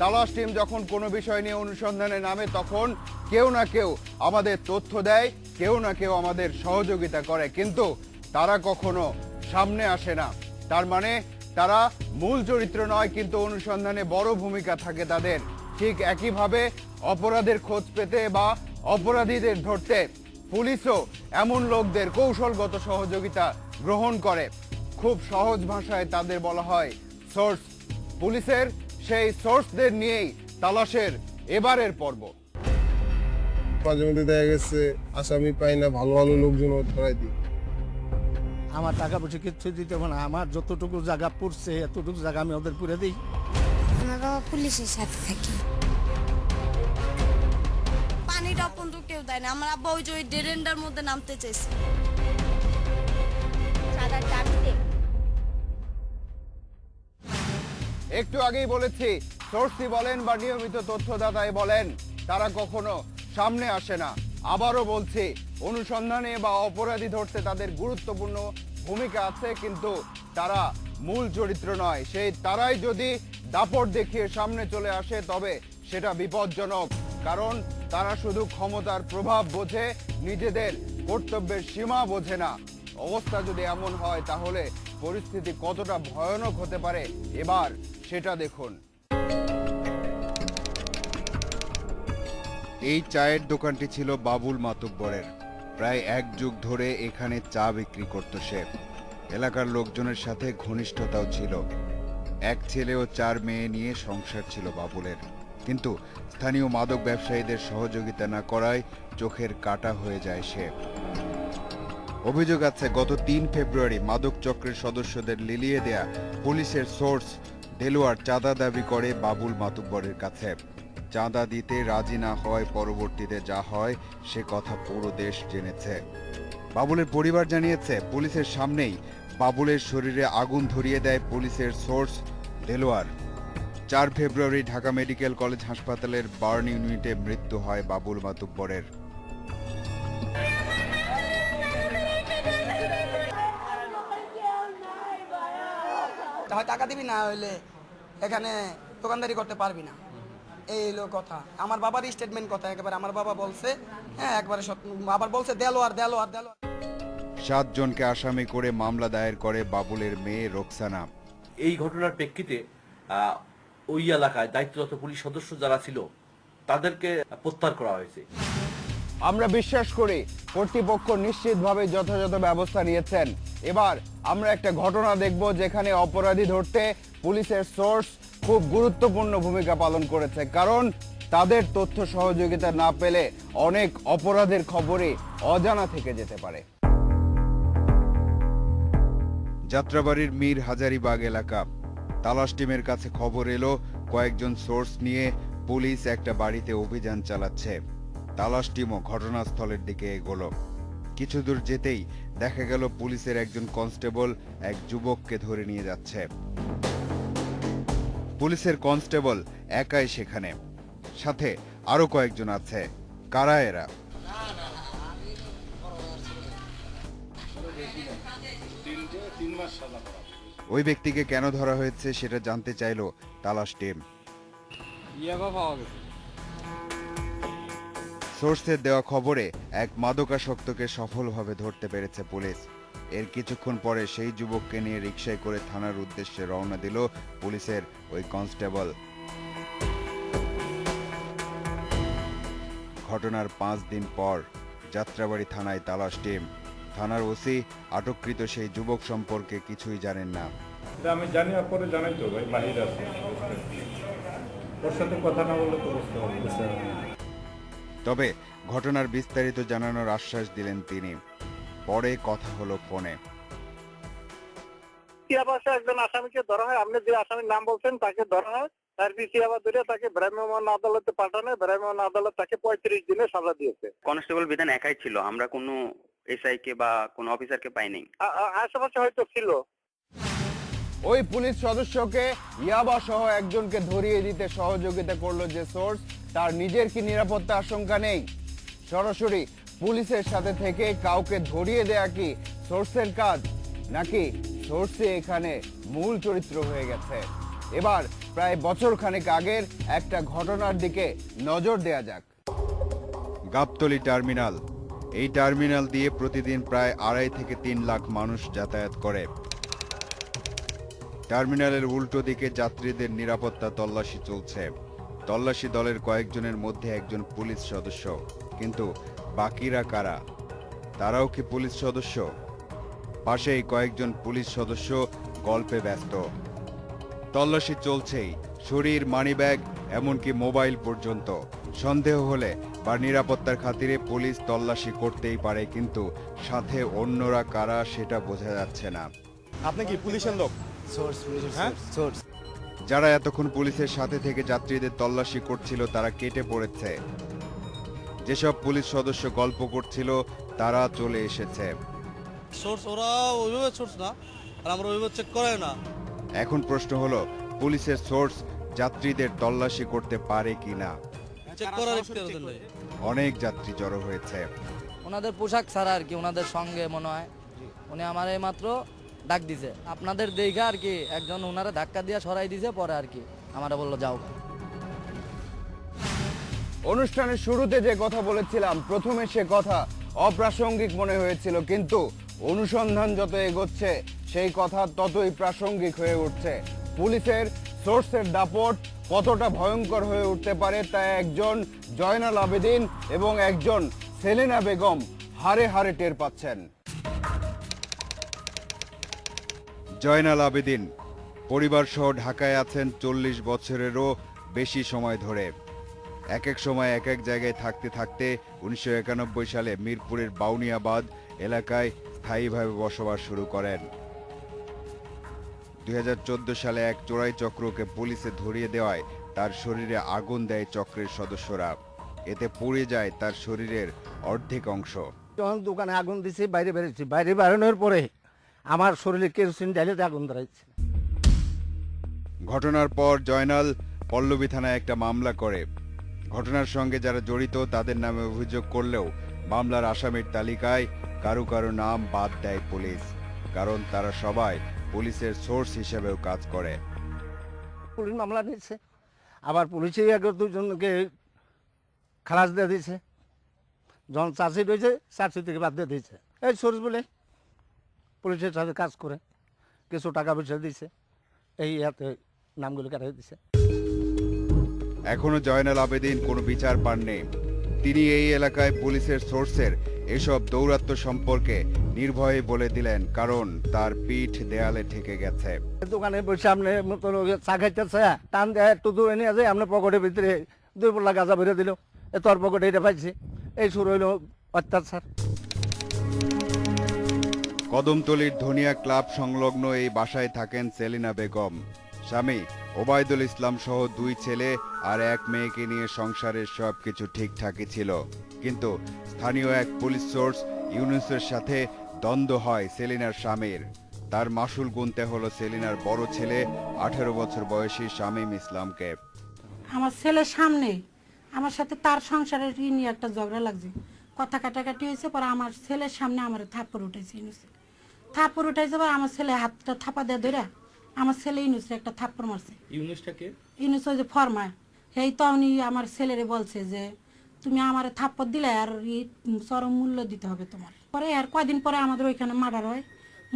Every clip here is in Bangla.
তালাশ টিম যখন কোনো বিষয় নিয়ে অনুসন্ধানে নামে, তখন কেউ না কেউ আমাদের তথ্য দেয়, কেউ না কেউ আমাদের সহযোগিতা করে। কিন্তু তারা কখনো সামনে আসে না। তার মানে তারা মূল চরিত্র নয়, কিন্তু অনুসন্ধানে বড় ভূমিকা থাকে তাদের। ঠিক একইভাবে অপরাধের খোঁজ পেতে বা অপরাধীদের ধরতে পুলিশও এমন লোকদের কৌশলগত সহযোগিতা গ্রহণ করে। খুব সহজ ভাষায় তাদের বলা হয়, সোর্স পুলিশের সেই সোর্সদের নিয়েই তালাশের এবারের পর্ব। মাঝে মধ্যে দেখা গেছে আসামি পাই না ভালো ভালো লোকজন ধরাই দিই। আমার টাকা পয়সা কিচ্ছু দিতে হবে না আমার যতটুকু জায়গা পড়ছে এতটুকু জায়গা আমি ওদের পুরে দিই। আমার বাবা পুলিশের সাথে থাকি। পানিটা পর্যন্ত কেউ দেয় না আমার আব্বা ওই যে ওই ডেরেন্ডার মধ্যে নামতে চাইছে। সাদা একটু আগেই বলেছি, সোর্সি বলেন বা নিয়মিত তথ্যদাতাই বলেন, তারা কখনো সামনে আসে না। আবারও বলছি, অনুসন্ধানে বা অপরাধী ধরতে তাদের গুরুত্বপূর্ণ ভূমিকা আছে, কিন্তু তারা মূল চরিত্র নয়। সেই তারাই যদি দাপট দেখিয়ে সামনে চলে আসে, তবে সেটা বিপজ্জনক, কারণ তারা শুধু ক্ষমতার প্রভাব বোঝে, নিজেদের কর্তব্যের সীমা বোঝে না। অবস্থা যদি এমন হয়, তাহলে পরিস্থিতি কতটা ভয়ানক হতে পারে, এবার সেটা দেখুন। এই চায়ের দোকানটি ছিল বাবুল মাতুব্বরের। প্রায় এক যুগ ধরে এখানে চা বিক্রি করত সে। এলাকার লোকজনের সাথে ঘনিষ্ঠতাও ছিল। এক ছেলে ও চার মেয়ে নিয়ে সংসার ছিল বাবুলের। কিন্তু স্থানীয় মাদক ব্যবসায়ীদের সহযোগিতা না করায় চোখের কাটা হয়ে যায় সে। অভিযোগ আছে, গত তিন ফেব্রুয়ারি মাদক চক্রের সদস্যদের লিলিয়ে দেয়া পুলিশের সোর্স দেলোয়ার চাঁদা দাবি করে বাবুল মাতুব্বরের কাছে। চাঁদা দিতে রাজি না হয়, পরবর্তীতে যা হয় সে কথা পুরো দেশ জেনেছে। বাবুলের পরিবার জানিয়েছে, পুলিশের সামনেই বাবুলের শরীরে আগুন ধরিয়ে দেয় পুলিশের সোর্স দেলোয়ার। চার ফেব্রুয়ারি ঢাকা মেডিকেল কলেজ হাসপাতালের বার্ন ইউনিটে মৃত্যু হয় বাবুল মাতুব্বরের। হয় টাকা দিবি না হইলে এখানে দোকানদারি করতে পারবি না। এই হলো কথা। আমার বাবার স্টেটমেন্ট কথা একেবারে আমার বাবা বলছে হ্যাঁ একবারে আবার বলছে দেলো আর দেলো আর দেলো সাতজনকে আসামি করে মামলা দায়ের করে বাবুলের মেয়ে রোকসানা। এই ঘটনার প্রেক্ষিতে ওই এলাকায় দায়িত্বরত পুলিশ সদস্য যারা ছিল তাদেরকে প্রত্যাহার করা হয়েছে। আমরা বিশ্বাস করি কর্তৃপক্ষ নিশ্চিতভাবে যথাযথ ব্যবস্থা নিয়েছেন। এবার আমরা একটা ঘটনা দেখব যেখানে অপরাধী ধরতে পুলিশের সোর্স খুব গুরুত্বপূর্ণ ভূমিকা পালন করেছে। কারণ তাদের তথ্য সহযোগিতা না পেলে অনেক অপরাধের খবরই অজানা থেকে যেতে পারে। যাত্রাবাড়ির মীর হাজারিবাগ এলাকা। তালাশ টিমের কাছে খবর এলো, কয়েকজন সোর্স নিয়ে পুলিশ একটা বাড়িতে অভিযান চালাচ্ছে। তালাশ টিমও ঘটনাস্থলের দিকে এগোলো। কিছু দূর যেতেই দেখা গেল পুলিশের একজন কনস্টেবল এক যুবককে ধরে নিয়ে যাচ্ছে। পুলিশের কনস্টেবল একাই সেখানে। সাথে আরও কয়েকজন আছে। কারা এরা? ওই ব্যক্তিকে কেন ধরা হয়েছে সেটা জানতে চাইলো তালাশ টিম। সোর্সের দেওয়া খবরে এক মাদকাসক্তকে সফলভাবে ধরতে পেরেছে পুলিশ। এর কিছুক্ষণ পরে সেই যুবককে নিয়ে রিকশায় করে থানার উদ্দেশ্যে রওনা দিল পুলিশের ওই কনস্টেবল। ঘটনার পাঁচ দিন পর যাত্রাবাড়ি থানায় তালাশ টিম। থানার ওসি আটককৃত সেই যুবক সম্পর্কে কিছুই জানেন না। আমি জানি পরে জানাই তো ভাই বাহির আছে। ওর সাথে কথা না বললে তো বুঝতে পারব তবে ঘটনার বিস্তারিত জানানোর আশ্বাস দিলেন তিনি। পরে কথা হলো ফোনে। সিয়াবাসে একজন আসামিকে ধরা হয়। আপনি যে আসামির নাম বলছেন তাকে ধরা হয়। তার সিয়াবা ধরে তাকে ভ্রাম্যমাণ আদালতে পাঠানো ভ্রাম্যমাণ আদালত তাকে পঁয়ত্রিশ দিনে সাজা দিয়েছে। কনস্টেবল বিধান একাই ছিল। আমরা কোনো এসআই কে বা কোনো অফিসারকে পাই নাই আ- আ- আশেপাশে হয়তো ছিল। ওই পুলিশ সদস্যকে ইয়াবা সহ একজনকে ধরিয়ে দিতে সহযোগিতা করল যে সোর্স, তার নিজের কি নিরাপত্তা আশঙ্কা নেই? সরাসরি পুলিশের সাথে থেকে কাউকে ধরিয়ে দেয়া কি সোর্সের কাজ? নাকি সোর্সে এখানে মূল চরিত্র হয়ে গেছে? এবার প্রায় বছর খানেক আগের একটা ঘটনার দিকে নজর দেয়া যাক। গাবতলি টার্মিনাল। এই টার্মিনাল দিয়ে প্রতিদিন প্রায় আড়াই থেকে তিন লাখ মানুষ যাতায়াত করে। টার্মিনালের উল্টো দিকে যাত্রীদের নিরাপত্তা তল্লাশি চলছে। তল্লাশি দলের কয়েকজনের মধ্যে একজন পুলিশ সদস্য। কিন্তু বাকিরা কারা? তারাও কি পুলিশ সদস্য? পাশেই কয়েকজন পুলিশ সদস্য গল্পে ব্যস্ত। তল্লাশি চলছেই, শরীর, মানিব্যাগ, এমনকি মোবাইল পর্যন্ত। সন্দেহ হলে বা নিরাপত্তার খাতিরে পুলিশ তল্লাশি করতেই পারে, কিন্তু সাথে অন্যরা কারা সেটা বোঝা যাচ্ছে না। আপনি কি পুলিশের লোক? হ্যাঁ? যারা এতক্ষণ পুলিশের সাথে থেকে যাত্রীদের তল্লাশি করছিল তারা কেটে পড়েছে। যেসব পুলিশ সদস্য গল্প করছিল তারা চলে এসেছে। সোর্স ওরা ওইভাবে সোর্স না আর আমরা ওইভাবে চেক করে না। এখন প্রশ্ন হলো পুলিশের সোর্স যাত্রীদের তল্লাশি করতে পারে কিনা? চেক করার ইখতিয়ার নেই অনেক যাত্রী জড়ো হয়েছে। ওনাদের পোশাক ছাড়া আর কি ওনাদের সঙ্গে মনে হয়। উনি আমার এই মাত্র ডাক দিছে। আপনাদের দেখা আর কি একজন ওনারা ধাক্কা দিয়ে সরাই দিছে, পরে আর কি আমারা বলল, যাও। অনুষ্ঠানের শুরুতে যে কথা বলেছিলাম, প্রথমে সে কথা অপ্রাসঙ্গিক মনে হয়েছিল, কিন্তু অনুসন্ধান যত এগোচ্ছে, সেই কথা ততই প্রাসঙ্গিক হয়ে উঠছে। পুলিশের সোর্সের দাপট কতটা ভয়ঙ্কর হয়ে উঠতে পারে তা একজন জয়নাল আবেদিন এবং একজন সেলেনা বেগম হারে হারে টের পাচ্ছেন। জয়নাল আবেদিন। পরিবার সহ ঢাকায় আছেন চল্লিশ বছরেরও বেশি সময় ধরে। এক এক সময় এক এক জায়গায় থাকতে থাকতে উনিশশো একানব্বই সালে মিরপুরের বাউনিয়াবাদ এলাকায় স্থায়ীভাবে বসবাস শুরু করেন। দু হাজার চোদ্দ সালে এক চোরাই চক্রকে পুলিশে ধরিয়ে দেওয়ায় তার শরীরে আগুন দেয় চক্রের সদস্যরা। এতে পুড়ে যায় তার শরীরের অর্ধেক অংশ। যখন দোকানে আগুন দিছি, বাইরে বেরোচ্ছি। বাইরে বেরোনোর পরে আমার শরীরে কেরোসিন ডাইলে আগুন ধরাইছে। ঘটনার পর জয়নাল পল্লবী থানায় একটা মামলা করে। ঘটনার সঙ্গে যারা জড়িত তাদের নামে অভিযোগ করলেও মামলার আসামির তালিকায় কারও কারও নাম বাদ দেয় পুলিশ কারণ তারা সবাই পুলিশের সোর্স হিসেবেও কাজ করে। পুলিশ মামলা নিচ্ছে আবার পুলিশে আগে দুজনকে খালাস দিয়ে দিয়েছে। যখন চাষি রয়েছে চাষি থেকে বাদ দিয়ে দিয়েছে। এই সোর্স বলে। পুলিশের সাথে কাজ করে কিছু টাকা পয়সা দিছে। এই ইয়াতে নামগুলো কাটাই দিছে। এখনও জয়নাল আবেদিন কোনো বিচার পাননি। তিনি এই এলাকায় পুলিশের সোর্সের এসব দৌরাত্ম্য সম্পর্কে নির্ভয়ে বলে দিলেন কারণ তার পিঠ দেয়ালে ঠেকে গেছে। দোকানে বসে আপনি মতো চা খাইতেছে টান দেয় একটু দূরে নিয়ে যায় আপনার পকেটের ভিতরে দুই পল্লা গাঁজা ভরে দিল। এ তোর পকেটে এটা পাইছি। এই শুরু হইল অত্যাচার। কদমতলির ধনিয়া ক্লাব সংলগ্ন এই বাসায় থাকেন সেলিনা বেগম। স্বামী ওবায়দুল ইসলাম সহ দুই ছেলে আর এক মেয়েকে নিয়ে সংসারের সবকিছু ঠিকঠাকই ছিল। কিন্তু স্থানীয় এক পুলিশ সোর্স ইউনুসের সাথে দ্বন্দ্ব হয় সেলিনার স্বামীর। তার মাসুল গুনতে হলো সেলিনার বড় ছেলে আঠেরো বছর বয়সী শামীম ইসলামকে। আমার ছেলের সামনে আমার সাথে তার সংসারের নিয়ে একটা ঝগড়া লাগছে। কথা কাটাকাটি হয়েছে, পরে আমার ছেলের সামনে আমার থাপ্পড় উঠেছে ইনুসে থাপ্পড় উঠাইছে পর আমার ছেলে হাতটা থাপা দিয়ে ধরে আমার ছেলে ইনুসে একটা থাপ্পড় মারছে। ইউনুসটাকে ইনুস ওই যে ফরমা। এই তো উনি আমার ছেলেরে বলছে যে তুমি আমার থাপ্পড় দিলে আর ই চরম মূল্য দিতে হবে তোমার। পরে আর কয়দিন পরে আমাদের ওইখানে মার্ডার হয়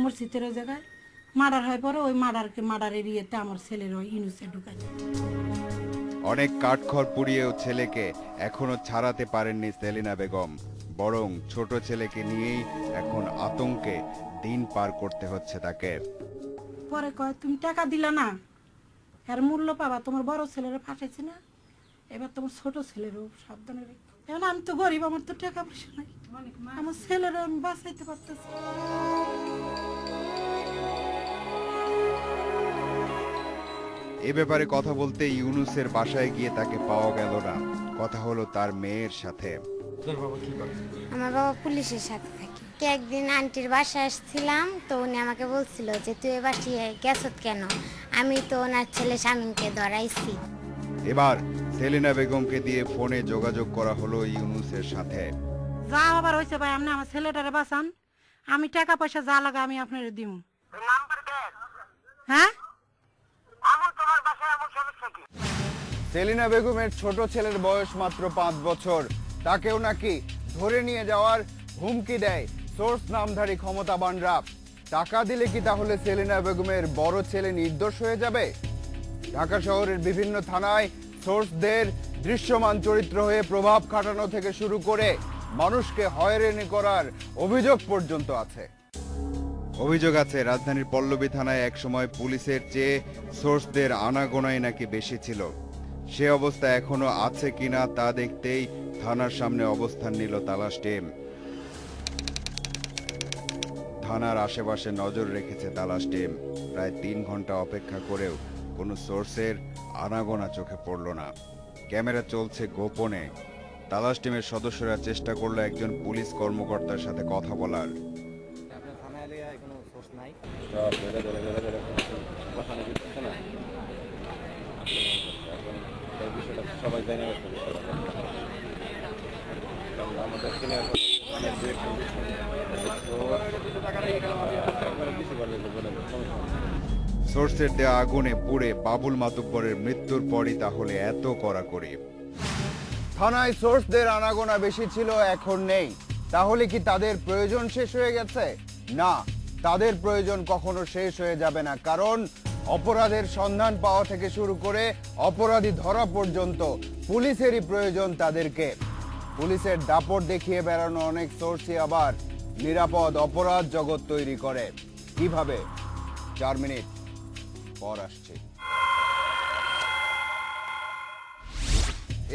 মসজিদের ওই জায়গায়। মার্ডার হয় পরে ওই মার্ডারকে মার্ডারের ইয়েতে আমার ছেলের ওই ইনুসে ঢুকায়। অনেক কাঠখড় পুড়িয়েও ছেলেকে এখনও ছাড়াতে পারেননি সেলিনা বেগম বরং ছোট ছেলেকে নিয়েই এখন আতঙ্কে দিন পার করতে হচ্ছে তাকে। পরে কয় তুমি টাকা দিলা না এর মূল্য পাবা তোমার বড় ছেলেরা ফাটাইছে না এবার তোমার ছোট ছেলেরও সাবধানে রেখো এখন আমি তো গরিব আমার তো টাকা পয়সা নাই। আমার ছেলেরও আমি বাঁচাইতে পারতেছি এ ব্যাপারে কথা বলতে ইউনুসের বাসায় গিয়ে তাকে পাওয়া গেল না। কথা হলো তার মেয়ের সাথে। আমার বাবা পুলিশের সাথে থাকে। একদিন আন্টির বাসায় আসছিলাম তো উনি আমাকে বলছিল যে তুই এবার গেছত কেন? আমি তো ওনার ছেলে স্বামীকে ধরাইছি। এবার সেলিনা বেগমকে দিয়ে ফোনে যোগাযোগ করা হলো ইউনুসের সাথে। যা আবার হয়েছে ভাই আপনি আমার ছেলেটারে বাঁচান। আমি টাকা পয়সা যা লাগা আমি আপনার দিব হ্যাঁ? সেলিনা বেগমের ছোট ছেলের বয়স মাত্র পাঁচ বছর। তাকেও নাকি ধরে নিয়ে যাওয়ার হুমকি দেয় সোর্স নামধারী ক্ষমতাবানরা টাকা দিলে কি তাহলে সেলিনা বেগমের বড় ছেলে নির্দোষ হয়ে যাবে? ঢাকা শহরের বিভিন্ন থানায় সোর্সদের দৃশ্যমান চরিত্র হয়ে প্রভাব খাটানো থেকে শুরু করে মানুষকে হয়রানি করার অভিযোগ পর্যন্ত আছে। অভিযোগ আছে, রাজধানীর পল্লবী থানায় একসময় পুলিশের চেয়ে সোর্সদের আনাগোনাই নাকি বেশি ছিল। সে অবস্থা এখনও আছে কিনা তা দেখতেই থানার সামনে অবস্থান নিল তালাশ টিম। থানার আশেপাশে নজর রেখেছে তালাশ টিম। প্রায় তিন ঘণ্টা অপেক্ষা করেও কোনো সোর্সের আনাগোনা চোখে পড়ল না। ক্যামেরা চলছে গোপনে। তালাশ টিমের সদস্যরা চেষ্টা করল একজন পুলিশ কর্মকর্তার সাথে কথা বলার। সোর্সের দেওয়া আগুনে পুড়ে বাবুল মাতুব্বরের মৃত্যুর পরই তাহলে এত কড়াকড়ি থানায় সোর্সদের আনাগোনা বেশি ছিল, এখন নেই। তাহলে কি তাদের প্রয়োজন শেষ হয়ে গেছে? না, তাদের প্রয়োজন কখনো শেষ হয়ে যাবে না, কারণ অপরাধের সন্ধান পাওয়া থেকে শুরু করে অপরাধী ধরা পর্যন্ত পুলিশেরই প্রয়োজন তাদেরকে। পুলিশের দাপট দেখিয়ে বেড়ানো অনেক সোর্সই আবার নিরাপদ অপরাধ জগৎ তৈরি করে। কীভাবে? চার মিনিট পর আসছে।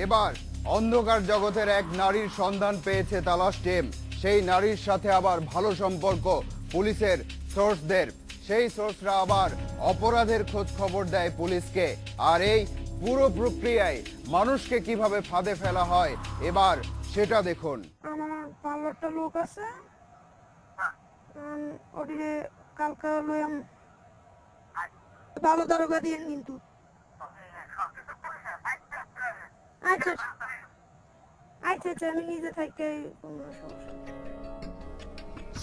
এবার অন্ধকার জগতের এক নারীর সন্ধান পেয়েছে তালাশ টিম। সেই নারীর সাথে আবার ভালো সম্পর্ক পুলিশের সোর্সদের সেই সোর্সরা আবার অপরাধের খোঁজ খবর দেয় পুলিশকে। আর এই পুরো প্রক্রিয়ায় মানুষকে কীভাবে ফাঁদে ফেলা হয় এবার সেটা দেখুন। আমার একটা লোক আছে। ওটিকে কালকে লইয়াম। ভালো দারোগা দিয়ে কিন্তু। আচ্ছা আচ্ছা। আচ্ছা আমি নিজে থেকে কোনো সমস্যা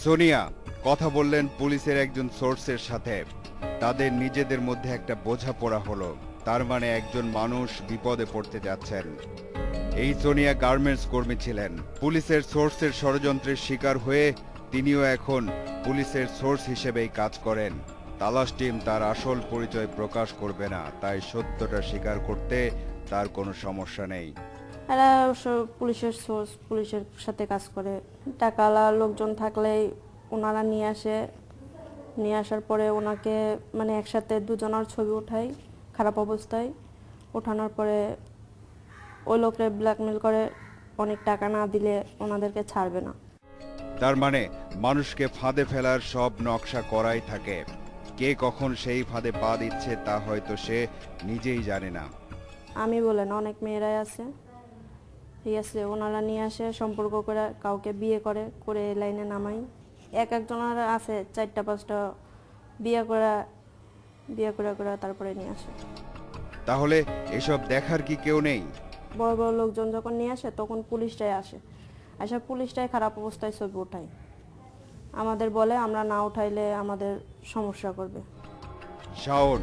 সোনিয়া কথা বললেন পুলিশের একজন সোর্সের সাথে। তাদের নিজেদের মধ্যে একটা বোঝাপড়া হলো। তার মানে একজন মানুষ বিপদে পড়তে যাচ্ছেন। এই সোনিয়া গার্মেন্টস কর্মী ছিলেন। পুলিশের সোর্সের ষড়যন্ত্রের শিকার হয়ে তিনিও এখন পুলিশের সোর্স হিসেবেই কাজ করেন। তালাশ টিম তার আসল পরিচয় প্রকাশ করবে না, তাই সত্যটা স্বীকার করতে তার কোনো সমস্যা নেই। এরা পুলিশের সোর্স, পুলিশের সাথে কাজ করে। টাকাওয়ালা লোকজন থাকলেই ওনারা নিয়ে আসে। নিয়ে আসার পরে ওনাকে মানে একসাথে দুজনের ছবি উঠাই। খারাপ অবস্থায় ওঠানোর পরে ওই লোকরে ব্ল্যাকমেল করে অনেক টাকা না দিলে ওনাদেরকে ছাড়বে না। তার মানে মানুষকে ফাঁদে ফেলার সব নকশা করাই থাকে। কে কখন সেই ফাঁদে পা দিচ্ছে তা হয়তো সে নিজেই জানে না। আমি বলেন অনেক মেয়েরাই আছে। ঠিক আছে ওনারা নিয়ে আসে সম্পর্ক করে কাউকে বিয়ে করে করে লাইনে নামাই। এক একজনের আছে চারটা পাঁচটা বিয়ে করা বিয়ে করে করে তারপরে নিয়ে আসে। তাহলে এসব দেখার কি কেউ নেই? বড় বড় লোকজন যখন নিয়ে আসে তখন পুলিশটাই আসে। আসা পুলিশটাই খারাপ অবস্থায় ছবি ওঠায়। আমাদের বলে আমরা না উঠাইলে আমাদের সমস্যা করবে। শাওন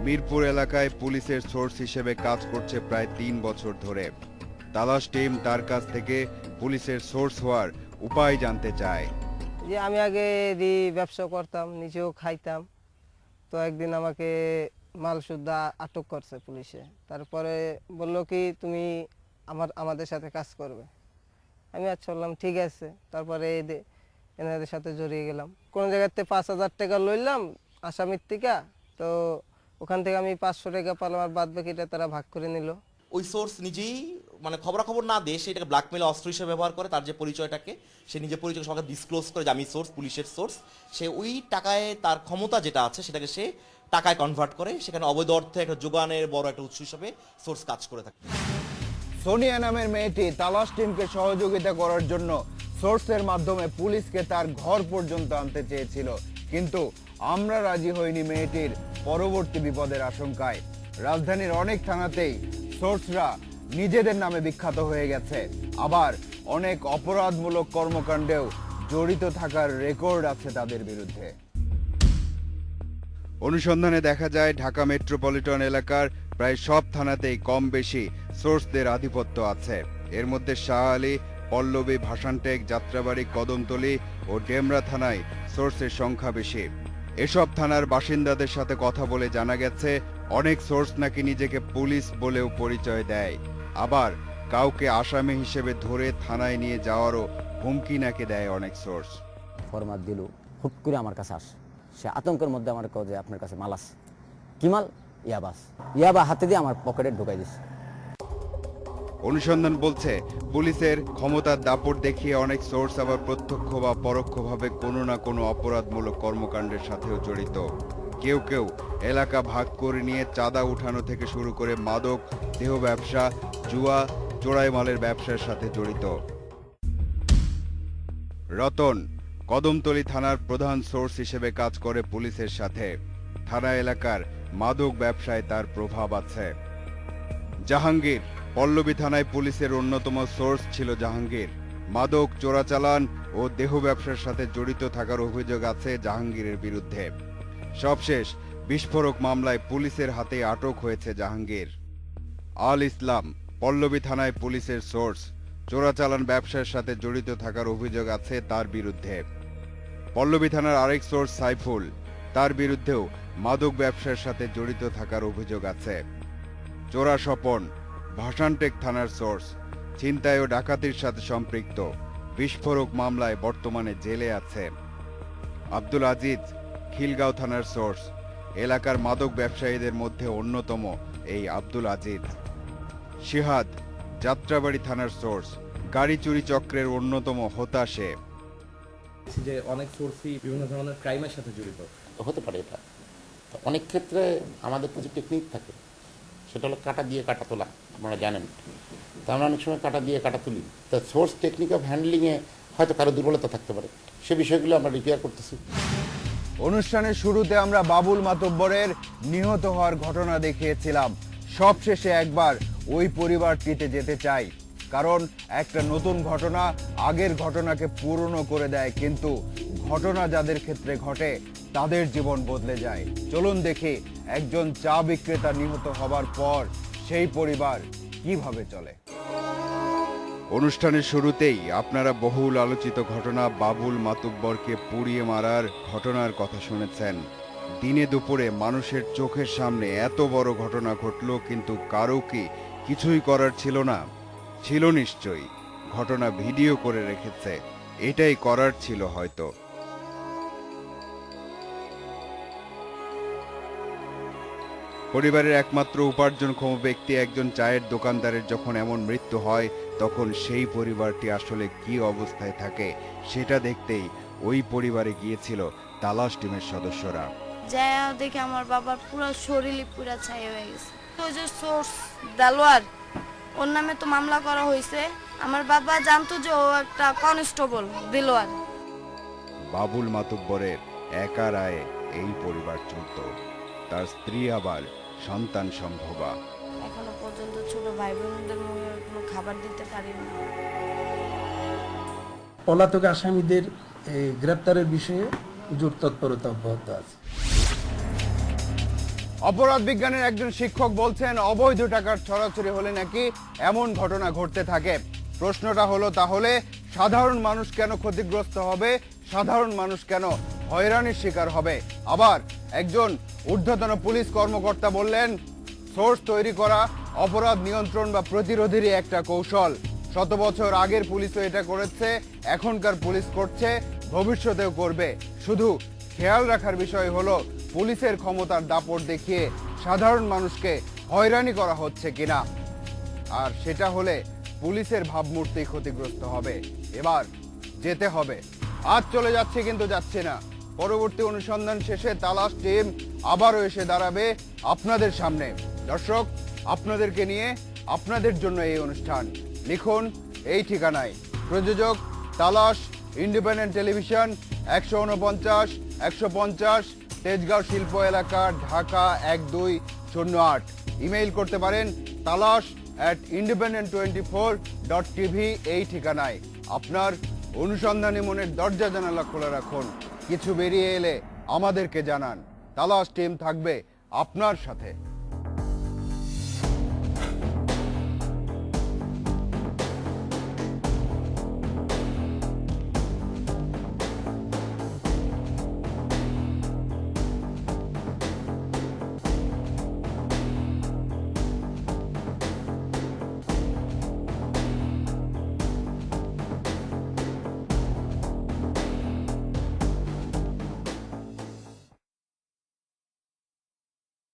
মিরপুর এলাকায় পুলিশের সোর্স হিসেবে কাজ করছে প্রায় তিন বছর ধরে। তালাশ টিম তার কাছ থেকে পুলিশের সোর্স হওয়ার উপায় জানতে চায়। যে আমি আগে রি ব্যবসা করতাম নিজেও খাইতাম। তো একদিন আমাকে মাল সুদ্ধা আটক করছে পুলিশে। তারপরে বলল কি, তুমি আমার, আমাদের সাথে কাজ করবে। আমি আচ্ছা বললাম, ঠিক আছে। তারপরে এনাদের সাথে জড়িয়ে গেলাম। কোনো জায়গাতে পাঁচ হাজার টাকা লইলাম, আসামির থেকে। তো ওখান থেকে আমি পাঁচশো টাকা পালাম আর বাদ বাকিটা তারা ভাগ করে নিল। ওই সোর্স নিজেই মানে খবরাখবর না দিয়ে সেটাকে ব্ল্যাকমেল অস্ত্র হিসেবে ব্যবহার করে, তার যে পরিচয়টাকে, সে নিজের পরিচয় সবাইকে ডিসক্লোজ করে যে আমি সোর্স পুলিশের সোর্স সে ওই টাকায় তার ক্ষমতা যেটা আছে সেটাকে সে টাকায় কনভার্ট করে, সেখানে অবৈধ অর্থে একটা যোগানের বড় একটা উৎস হিসেবে সোর্স কাজ করে থাকে। সোনিয়া নামের মেয়েটি তালাশ টিমকে সহযোগিতা করার জন্য সোর্সের মাধ্যমে পুলিশকে তার ঘর পর্যন্ত আনতে চেয়েছিল। কিন্তু আমরা রাজি হইনি মেয়েটির পরবর্তী বিপদের আশঙ্কায়। রাজধানীর অনেক থানাতেই সোর্সরা নিজেদের নামে বিখ্যাত হয়ে গেছে। আবার অনেক অপরাধমূলক কর্মকাণ্ডেও জড়িত থাকার রেকর্ড আছে তাদের বিরুদ্ধে। অনুসন্ধানে দেখা যায়, ঢাকা মেট্রোপলিটন এলাকার প্রায় সব থানাতেই কম বেশি সোর্সদের আধিপত্য আছে। এর মধ্যে শাহ আলী, পল্লবী ভাসানটেক, যাত্রাবাড়ি কদমতলী ও ডেমরা থানায় সোর্সের সংখ্যা বেশি। এসব থানার বাসিন্দাদের সাথে কথা বলে জানা গেছে, অনেক সোর্স নাকি নিজেকে পুলিশ বলেও পরিচয় দেয়। আবার কাউকে আসামি হিসেবে ধরে থানায় নিয়ে যাওয়ারও হুমকি নাকি দেয় অনেক সোর্স ফরমাত দিল হুট করে আমার কাছে আসে। সে আতঙ্কের মধ্যে আমার কয় যে আপনার কাছে মাল আছে। কি মাল? ইয়াবাস ইয়াবা হাতে দিয়ে আমার পকেটে ঢুকাই দিছে। অনুসন্ধান বলছে পুলিশের ক্ষমতার দাপট দেখিয়ে অনেক সোর্স আবার প্রত্যক্ষ বা পরোক্ষভাবে কোনো না কোনো অপরাধমূলক কর্মকাণ্ডের সাথেও জড়িত। কেউ কেউ এলাকা ভাগ করে নিয়ে চাঁদা উঠানো থেকে শুরু করে মাদক, দেহ ব্যবসা, জুয়া, চোরাই মালের ব্যবসার সাথে জড়িত। রতন, কদমতলী থানার প্রধান সোর্স হিসেবে কাজ করে পুলিশের সাথে। থানা এলাকার মাদক ব্যবসায় তার প্রভাব আছে। জাহাঙ্গীর, পল্লবী থানায় পুলিশের অন্যতম সোর্স ছিল জাহাঙ্গীর। মাদক, চোরাচালান ও দেহ ব্যবসার সাথে জড়িত থাকার অভিযোগ আছে জাহাঙ্গীরের বিরুদ্ধে। সবশেষ বিস্ফোরক মামলায় পুলিশের হাতে আটক হয়েছে জাহাঙ্গীর। আল ইসলাম, পল্লবী থানায় পুলিশের সোর্স। চোরাচালান ব্যবসার সাথে জড়িত থাকার অভিযোগ আছে তার বিরুদ্ধে। পল্লবী থানার আরেক সোর্স সাইফুল, তার বিরুদ্ধেও মাদক ব্যবসার সাথে জড়িত থাকার অভিযোগ আছে। চোরা স্বপন, ভাসানটেক থানার সোর্স, ছিনতাই ও ডাকাতির সাথে সম্পৃক্ত। বিস্ফোরক মামলায় বর্তমানে জেলে আছে। আব্দুল আজিজ খিলগাঁও থানার সোর্স। এলাকার মাদক ব্যবসায়ীদের মধ্যে অন্যতম এই আব্দুল আজিজ। শিহাদ যাত্রাবাড়ি থানার সোর্স। গাড়ি চুরি চক্রের অন্যতম হোতা সে যে অনেক সোর্সই বিভিন্ন ধরনের ক্রাইমের সাথে জড়িত। হতে পারে এটা। অনেক ক্ষেত্রে আমাদের কিছু টেকনিক থাকে। সেটা হলো কাটা দিয়ে কাটা তোলা আপনারা জানেন। তো আমরা অনেক সময় কাটা দিয়ে কাটা তুলি। তা সোর্স টেকনিক অফ হ্যান্ডলিংয়ে হয়তো কারও দুর্বলতা থাকতে পারে। সে বিষয়গুলো আমরা রিপেয়ার করতেছি। অনুষ্ঠানের শুরুতে আমরা বাবুল মাতব্বরের নিহত হওয়ার ঘটনা দেখিয়েছিলাম। সবশেষে একবার ওই পরিবারটিতে যেতে চাই। কারণ একটা নতুন ঘটনা আগের ঘটনাকে পুরনো করে দেয়, কিন্তু ঘটনা যাদের ক্ষেত্রে ঘটে, তাদের জীবন বদলে যায়। চলুন দেখি একজন চা বিক্রেতা নিহত হবার পর সেই পরিবার কীভাবে চলে। অনুষ্ঠানের শুরুতেই আপনারা বহুল আলোচিত ঘটনা বাবুল মাতুব্বরকে পুড়িয়ে মারার ঘটনার কথা শুনেছেন। দিনে দুপুরে মানুষের চোখের সামনে এত বড় ঘটনা ঘটল কিন্তু কারও কি কিছুই করার ছিল না? ছিল নিশ্চয়ই। ঘটনা ভিডিও করে রেখেছে। এটাই করার ছিল হয়তো। পরিবারের একমাত্র উপার্জনক্ষম ব্যক্তি একজন চায়ের দোকানদারের যখন এমন মৃত্যু হয় তখন সেই পরিবারটি আসলে কি অবস্থায় থাকে সেটা দেখতেই ওই পরিবারে গিয়েছিল তালাশ টিমের সদস্যরা। যা দেখে আমার বাবার পুরো শরীরই পুরো ছাই হয়ে গেছে। তো যে সোর্স দেলোয়ার ওর নামে তো মামলা করা হয়েছে। আমার বাবা জানতো যে ও একটা কনস্টেবল দিলোয়ার। বাবুল মাতুব্বরের একা রায়ে এই পরিবার চলত। তার স্ত্রী আবার সন্তান সম্ভবা। এখনও পর্যন্ত ছোট ভাই বোনদের মনে কোনো খাবার দিতে পারিনি। পলাতক আসামিদের এই, গ্রেপ্তারের বিষয়ে জোর তৎপরতা অব্যাহত আছে। অপরাধ বিজ্ঞানের একজন শিক্ষক বলছেন অবৈধ টাকার ছড়াছড়ি হলে নাকি এমন ঘটনা ঘটতে থাকে। প্রশ্নটা হলো তাহলে সাধারণ মানুষ কেন ক্ষতিগ্রস্ত হবে? সাধারণ মানুষ কেন হয়রানির শিকার হবে। আবার একজন ঊর্ধ্বতন পুলিশ কর্মকর্তা বললেন, সোর্স তৈরি করা অপরাধ নিয়ন্ত্রণ বা প্রতিরোধেরই একটা কৌশল। শত বছর আগের পুলিশও এটা করেছে, এখনকার পুলিশ করছে, ভবিষ্যতেও করবে। শুধু খেয়াল রাখার বিষয় হলো, পুলিশের ক্ষমতার দাপট দেখিয়ে সাধারণ মানুষকে হয়রানি করা হচ্ছে কিনা। আর সেটা হলে পুলিশের ভাবমূর্তি ক্ষতিগ্রস্ত হবে। এবার যেতে হবে। আজ চলে যাচ্ছে কিন্তু যাচ্ছে না। পরবর্তী অনুসন্ধান শেষে তালাশ টিম আবারও এসে দাঁড়াবে আপনাদের সামনে। দর্শক, আপনাদেরকে নিয়ে আপনাদের জন্য এই অনুষ্ঠান। লিখুন এই ঠিকানায়। প্রযোজক, তালাশ, ইন্ডিপেন্ডেন্ট টেলিভিশন, একশো উনপঞ্চাশ, একশো পঞ্চাশ, তেজগাঁও শিল্প এলাকা, ঢাকা এক দুই শূন্য আট। ইমেইল করতে পারেন তালাশ at independent twenty four dot TV এই ঠিকানায়। আপনার অনুসন্ধানী মনের দরজা জানালা খোলা রাখুন। কিছু বেরিয়ে এলে আমাদেরকে জানান। তালাশ টিম থাকবে আপনার সাথে।